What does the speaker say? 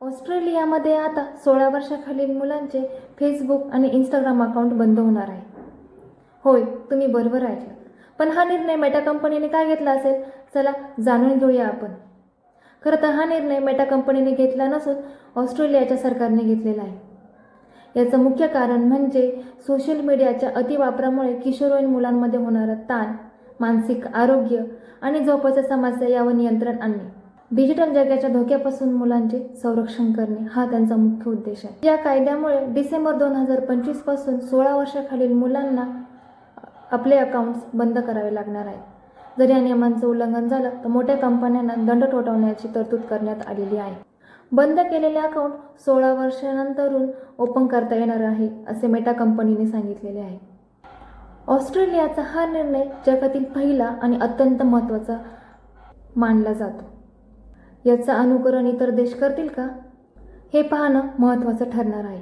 ऑस्ट्रेलियामध्ये आता सोळा वर्षाखालील मुलांचे फेसबुक आणि इंस्टाग्राम अकाउंट बंद होणार आहे. होय तुम्ही बरोबर ऐकलं. पण हा निर्णय मेटा कंपनीने काय घेतला असेल? चला जाणून घेऊया आपण. खरं तर हा निर्णय मेटा कंपनीने घेतला नसून ऑस्ट्रेलियाच्या सरकारने घेतलेला आहे. याचं मुख्य कारण म्हणजे सोशल मीडियाच्या अतिवापरामुळे किशोरवयीन मुलांमध्ये होणारा ताण मानसिक आरोग्य आणि झोपाच्या समस्या यावर नियंत्रण आणणे. डिजिटल जगाच्या धोक्यापासून मुलांचे संरक्षण करणे हा त्यांचा मुख्य उद्देश आहे. या कायद्यामुळे डिसेंबर दोन हजार पंचवीसपासून सोळा वर्षाखालील मुलांना आपले अकाउंट्स बंद करावे लागणार आहेत. जर या नियमांचं उल्लंघन झालं तर मोठ्या कंपन्यांना दंड ठोठावण्याची तरतूद करण्यात आलेली आहे. बंद केलेले अकाउंट सोळा वर्षानंतरून ओपन करता येणार आहे असे मेटा कंपनीने सांगितलेले आहे. ऑस्ट्रेलियाचा हा निर्णय जगातील पहिला आणि अत्यंत महत्त्वाचा मानला जातो. याचं अनुकरण इतर देश करतील का? हे पाहणं महत्त्वाचं ठरणार आहे.